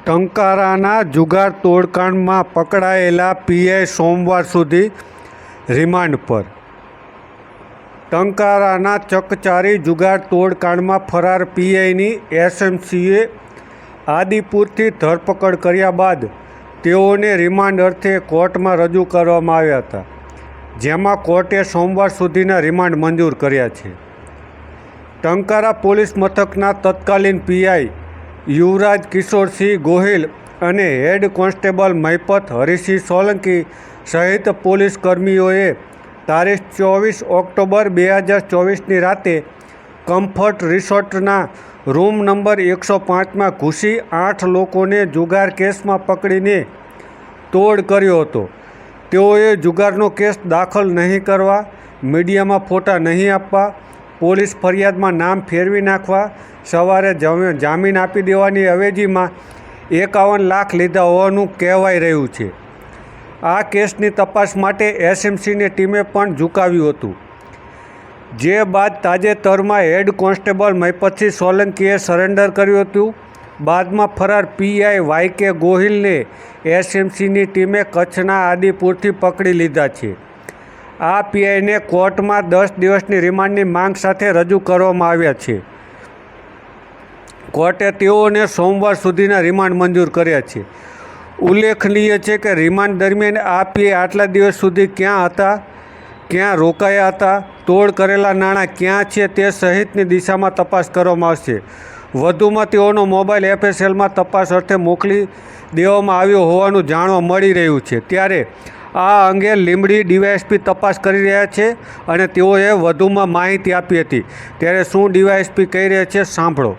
ટંકારાના જુગાર તોડકાંડમાં પકડાયેલા પીઆઈ સોમવાર સુધી રિમાન્ડ પર. ટંકારાના ચકચારી જુગાર તોડકાંડમાં ફરાર પીઆઈની એસએમસીએ આદિપુરથી ધરપકડ કર્યા બાદ તેઓને રિમાન્ડ અર્થે કોર્ટમાં રજૂ કરવામાં આવ્યા હતા, જેમાં કોર્ટે સોમવાર સુધીના રિમાન્ડ મંજૂર કર્યા છે. ટંકારા પોલીસ મથકના તત્કાલીન પીઆઈ યુવરાજ કિશોરસિંહ ગોહિલ અને હેડ કોન્સ્ટેબલ મહિપત હરિસિંહ સોલંકી સહિત પોલીસ કર્મીઓએ તારીખ ચોવીસ ઓક્ટોબર બે હજાર ચોવીસની રાતે કમ્ફર્ટ રિસોર્ટના રૂમ નંબર એકસો પાંચમાં ઘૂસી આઠ લોકોને જુગાર કેસમાં પકડીને તોડ કર્યો હતો. તેઓએ જુગારનો કેસ દાખલ નહીં કરવા, મીડિયામાં ફોટા નહીં આપવા પોલીસ ફરિયાદમાં નામ ફેરવી નાખવા સવારે જમ- જામીન આપી દેવાની અવેજીમાં એકાવન લાખ લીધા હોવાનું કહેવાઈ રહ્યું છે. આ કેસની તપાસ માટે એસએમસીની ટીમે પણ ઝુકાવ્યું હતું. જે બાદ તાજેતરમાં હેડ કોન્સ્ટેબલ મહિપતસિંહ સોલંકીએ સરેન્ડર કર્યું હતું. બાદમાં ફરાર પીઆઈ વાય કે ગોહિલને એસએમસીની ટીમે કચ્છના આદિપુરથી પકડી લીધા છે. આ પીઆઈને કોર્ટમાં દસ દિવસની રિમાન્ડની માંગ સાથે રજૂ કરવામાં આવ્યા છે. કોર્ટે તેઓને સોમવાર સુધીના રિમાન્ડ મંજૂર કર્યા છે. ઉલ્લેખનીય છે કે રિમાન્ડ દરમિયાન આ પીએ આટલા દિવસ સુધી ક્યાં હતા, ક્યાં રોકાયા હતા, તોડ કરેલા નાણાં ક્યાં છે તે સહિતની દિશામાં તપાસ કરવામાં આવશે. વધુમાં તેઓનો મોબાઈલ એફએસએલમાં તપાસ અર્થે મોકલી દેવામાં આવ્યો હોવાનું જાણવા મળી રહ્યું છે. ત્યારે આ અંગે લીંબડી ડીવાયએસપી તપાસ કરી રહ્યા છે અને તેઓએ વધુમાં માહિતી આપી હતી. ત્યારે શું ડીવાયએસપી કહી રહ્યા છે સાંભળો.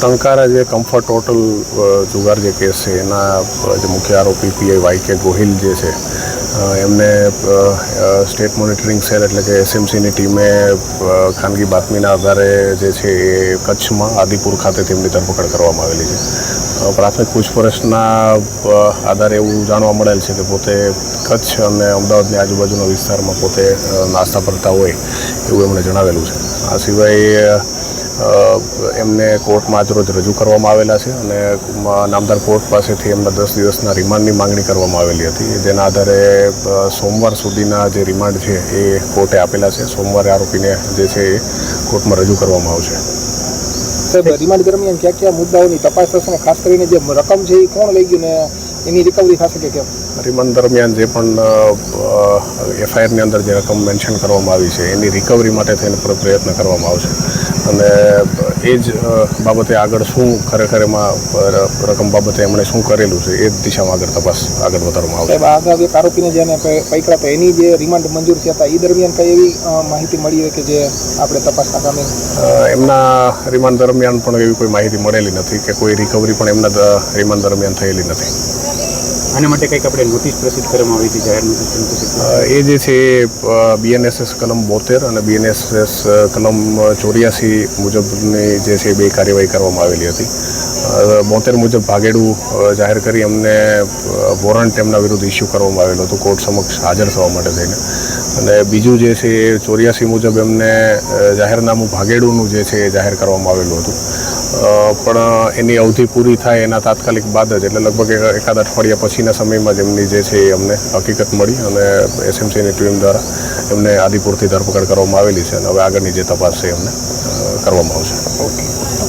ટંકારા જે કમ્ફર્ટ હોટલ જુગાર જે કેસ છે, એના જે મુખ્ય આરોપી પીઆઈ વાય કે ગોહિલ જે છે એમને સ્ટેટ મોનિટરિંગ સેલ એટલે કે એસએમસીની ટીમે ખાનગી બાતમીના આધારે જે છે એ કચ્છમાં આદિપુર ખાતે તેમની ધરપકડ કરવામાં આવેલી છે. પ્રાથમિક પૂછપરછના આધારે એવું જાણવા મળેલ છે કે પોતે કચ્છ અને અમદાવાદની આજુબાજુના વિસ્તારમાં પોતે નાસ્તા કરતા હોય એવું એમણે જણાવેલું છે. આ સિવાય એમને કોર્ટમાં આજરોજ રજૂ કરવામાં આવેલા છે અને નામદાર કોર્ટ પાસેથી એમના દસ દિવસના રિમાન્ડની માંગણી કરવામાં આવેલી હતી. જેના આધારે સોમવાર સુધીના જે રિમાન્ડ છે એ કોર્ટે આપેલા છે. સોમવારે આરોપીને જે છે એ કોર્ટમાં રજૂ કરવામાં આવશે. સાહેબ, રિમાન્ડ દરમિયાન કયા કયા મુદ્દાઓની તપાસ થશે ખાસ કરીને જે રકમ છે એ કોણ લઈ ગયું ને એની રિકવરી થશે કે કેમ? રિમાન્ડ દરમિયાન જે પણ એફઆઈઆરની અંદર જે રકમ મેન્શન કરવામાં આવી છે એની રિકવરી માટે થઈને પ્ર- પ્રયત્ન કરવામાં આવશે. અને એ જ બાબતે આગળ શું ખરેખર એમાં રકમ બાબતે એમણે શું કરેલું છે એ જ દિશામાં આગળ તપાસ આગળ વધારવામાં આવશે. આગળ જે આરોપીને જેને પૈકરા હતા એની જે રિમાન્ડ મંજૂર થયા હતા એ દરમિયાન કઈ એવી માહિતી મળી હોય કે જે આપણે તપાસના કામે એમના રિમાન્ડ દરમિયાન પણ એવી કોઈ માહિતી મળેલી નથી કે કોઈ રિકવરી પણ એમના રિમાન્ડ દરમિયાન થયેલી નથી. આના માટે કંઈક આપણે નોટિસ પ્રસિદ્ધ કરવામાં આવી હતી, જાહેર નોટિસ એ જે છે બીએનએસએસ કલમ બોતેર અને બીએનએસએસ કલમ ચોર્યાસી મુજબની જે છે, બે કાર્યવાહી કરવામાં આવેલી હતી. બોતેર મુજબ ભાગેડું જાહેર કરી અમને વોરંટ એમના વિરુદ્ધ ઇસ્યુ કરવામાં આવેલું હતું, કોર્ટ સમક્ષ હાજર થવા માટે થઈને. અને બીજું જે છે એ ચોર્યાસી મુજબ એમને જાહેરનામું ભાગેડુંનું જે છે, એ જાહેર કરવામાં આવેલું હતું. પણ એની અવધિ પૂરી થાય એના તાત્કાલિક બાદ જ. એટલે લગભગ એકાદ અઠવાડિયા પછીના સમયમાં જ એમની જે છે એ અમને હકીકત મળી અને એસએમસીની ટીમ દ્વારા એમને આદિપુરથી ધરપકડ કરવામાં આવેલી છે અને હવે આગળની જે તપાસ છે એમને કરવામાં આવશે. ઓકે.